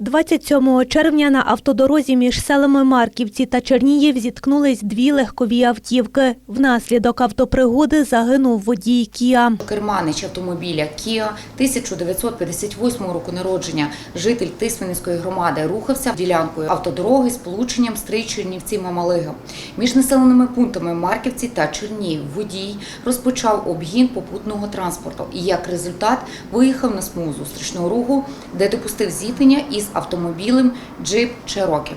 27 червня на автодорозі між селами Марківці та Черніїв зіткнулись дві легкові автівки. Внаслідок автопригоди загинув водій Кія. Керманич автомобіля Kia 1958 року народження, житель Тисменської громади, рухався ділянкою автодороги з полученням стрий Чернівці Мамалига. Між населеними пунктами Марківці та Чернігів водій розпочав обгін попутного транспорту і як результат виїхав на смугу зустрічного руху, де допустив зіткнення із автомобілем Джип Черокі.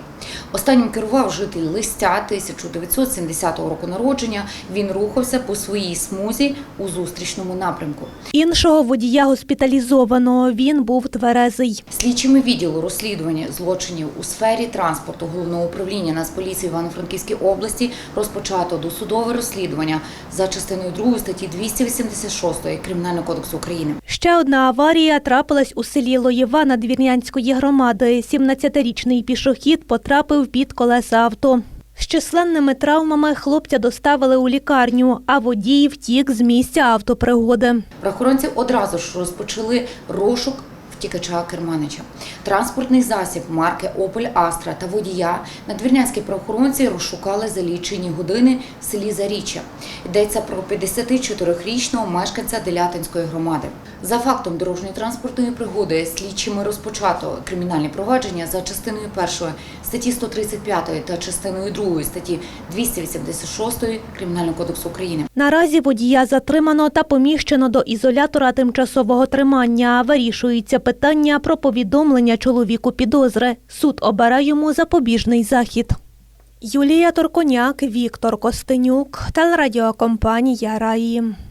Останнім керував житель Листя 1970 року народження. Він рухався по своїй смузі у зустрічному напрямку. Іншого водія госпіталізовано. Він був тверезий. Слідчими відділу розслідування злочинів у сфері транспорту головного управління Нацполіції Івано-Франківській області розпочато досудове розслідування за частиною 2 статті 286 Кримінального кодексу України. Ще одна аварія трапилась у селі Лоєва Надвірнянської громади. 17-річний пішохід потрапив під колеса авто. З численними травмами хлопця доставили у лікарню, а водій втік з місця автопригоди. Правоохоронці одразу ж розпочали розшук втікача Керманича. Транспортний засіб марки Опель Астра та водія надвірнянські правоохоронці розшукали за лічені години в селі Заріччя. Йдеться про 54-річного мешканця Делятинської громади. За фактом дорожньої транспортної пригоди слідчими розпочато кримінальне провадження за частиною 1 статті 135 та частиною 2 статті 286 Кримінального кодексу України. Наразі водія затримано та поміщено до ізолятора тимчасового тримання. Вирішується питання про повідомлення чоловіку підозри. Суд обирає йому запобіжний захід. Юлія Торконяк, Віктор Костенюк, телерадіокомпанія Раї.